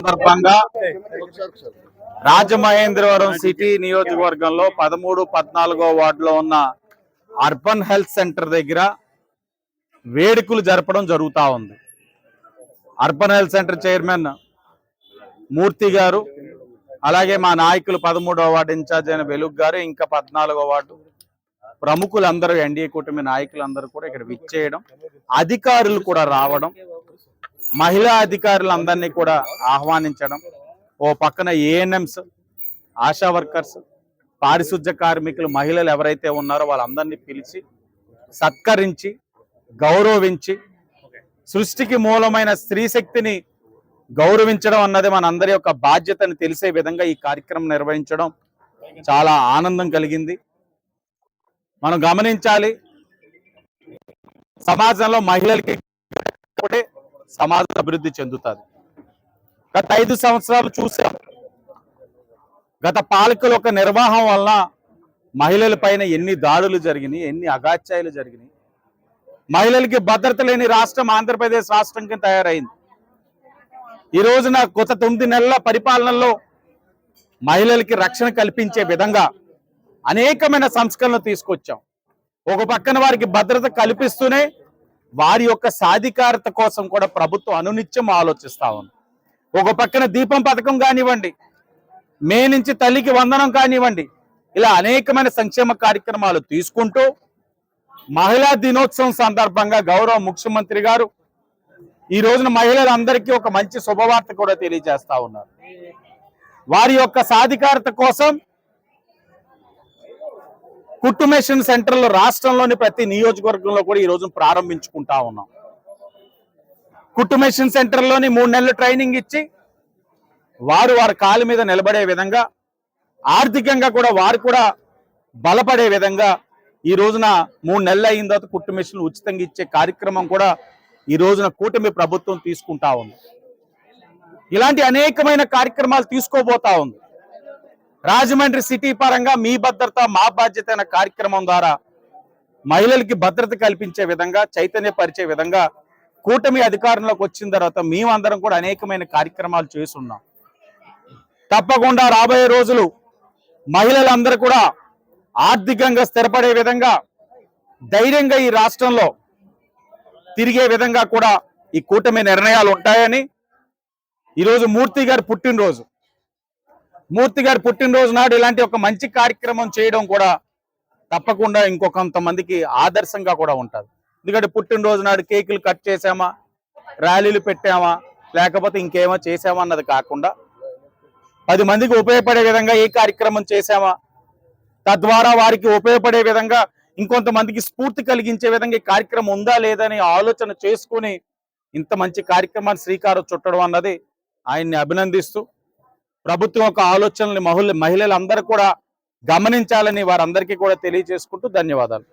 సందర్భంగా రాజమహేంద్రవరం సిటీ నియోజకవర్గంలో పదమూడు పద్నాలుగో వార్డులో ఉన్న అర్బన్ హెల్త్ సెంటర్ దగ్గర వేడుకలు జరపడం జరుగుతా ఉంది. Urban health centre chairman Murthy గారు అలాగే మా నాయకులు పదమూడవ వార్డు ఇన్ఛార్జ్ అయిన వెలుగు గారు ఇంకా పద్నాలుగో వార్డు ప్రముఖులందరూ ఎన్డీఏ కూటమి నాయకులందరూ కూడా ఇక్కడ విచ్చేయడం అధికారులు కూడా రావడం మహిళా అధికారులందరినీ కూడా ఆహ్వానించడం. ఓ పక్కన ఏఎన్ఎంస్ ఆశా వర్కర్స్ పారిశుధ్య కార్మికులు మహిళలు ఎవరైతే ఉన్నారో వాళ్ళందరినీ పిలిచి సత్కరించి గౌరవించి సృష్టికి మూలమైన స్త్రీ శక్తిని గౌరవించడం అన్నది మనందరి యొక్క బాధ్యతని తెలిసే విధంగా ఈ కార్యక్రమం నిర్వహించడం చాలా ఆనందం కలిగింది. మనం గమనించాలి సమాజంలో మహిళలకి సమాజం అభివృద్ధి చెందుతుంది. గత ఐదు సంవత్సరాలు చూసాం. గత పాలకుల యొక్క నిర్వాహం వలన మహిళల పైన ఎన్ని దాడులు జరిగినాయి ఎన్ని అగాత్యాలు జరిగినాయి. మహిళలకి భద్రత లేని రాష్ట్రం ఆంధ్రప్రదేశ్ రాష్ట్రం కింద తయారైంది. ఈ రోజున గత తొమ్మిది నెలల పరిపాలనలో మహిళలకి రక్షణ కల్పించే విధంగా అనేకమైన సంస్కరణలు తీసుకొచ్చాం. ఒక పక్కన వారికి భద్రత కల్పిస్తూనే వారి యొక్క సాధికారత కోసం కూడా ప్రభుత్వం అనునిత్యం ఆలోచిస్తా ఉంది. ఒక పక్కన దీపం పథకం కానివ్వండి మే నుంచి తల్లికి వందనం కానివ్వండి ఇలా అనేకమైన సంక్షేమ కార్యక్రమాలు తీసుకుంటూ మహిళా దినోత్సవం సందర్భంగా గౌరవ ముఖ్యమంత్రి గారు ఈ రోజున మహిళలందరికీ ఒక మంచి శుభవార్త కూడా తెలియజేస్తా ఉన్నారు. వారి యొక్క సాధికారత కోసం కుట్టుమేషన్ సెంటర్లు రాష్ట్రంలోని ప్రతి నియోజకవర్గంలో కూడా ఈ రోజు ప్రారంభించుకుంటా ఉన్నాం. కుట్టుమేషన్ సెంటర్లోని మూడు నెలలు ట్రైనింగ్ ఇచ్చి వారు వారి కాలు మీద నిలబడే విధంగా ఆర్థికంగా కూడా వారు కూడా బలపడే విధంగా ఈ రోజున మూడు నెలలు అయిన తర్వాత కుట్టు మిషన్లు ఉచితంగా ఇచ్చే కార్యక్రమం కూడా ఈ రోజున కూటమి ప్రభుత్వం తీసుకుంటా ఉంది. ఇలాంటి అనేకమైన కార్యక్రమాలు తీసుకోబోతా ఉంది. రాజమండ్రి సిటీ పరంగా మీ భద్రత మా బాధ్యత అనే కార్యక్రమం ద్వారా మహిళలకి భద్రత కల్పించే విధంగా చైతన్యపరిచే విధంగా కూటమి అధికారంలోకి వచ్చిన తర్వాత మేమందరం కూడా అనేకమైన కార్యక్రమాలు చేస్తున్నాం. తప్పకుండా రాబోయే రోజులు మహిళలందరూ కూడా ఆర్థికంగా స్థిరపడే విధంగా ధైర్యంగా ఈ రాష్ట్రంలో తిరిగే విధంగా కూడా ఈ కూటమి నిర్ణయాలు ఉంటాయని ఈరోజు మూర్తి గారి పుట్టినరోజు. మూర్తి గారి పుట్టినరోజు నాడు ఇలాంటి ఒక మంచి కార్యక్రమం చేయడం కూడా తప్పకుండా ఇంకొకంతమందికి ఆదర్శంగా కూడా ఉంటుంది ఎందుకంటే పుట్టినరోజు నాడు కేకులు కట్ చేసామా ర్యాలీలు పెట్టామా లేకపోతే ఇంకేమో చేసామా అన్నది కాకుండా పది మందికి ఉపయోగపడే విధంగా ఏ కార్యక్రమం చేశామా తద్వారా వారికి ఉపయోగపడే విధంగా ఇంకొంతమందికి స్ఫూర్తి కలిగించే విధంగా ఈ కార్యక్రమం ఉందా లేదని ఆలోచన చేసుకుని ఇంత మంచి కార్యక్రమాన్ని శ్రీకారం చుట్టడం అన్నది ఆయన్ని అభినందిస్తూ ప్రభుత్వం యొక్క ఆలోచనల్ని మహిళ మహిళలందరూ కూడా గమనించాలని వారందరికీ కూడా తెలియజేసుకుంటూ ధన్యవాదాలు.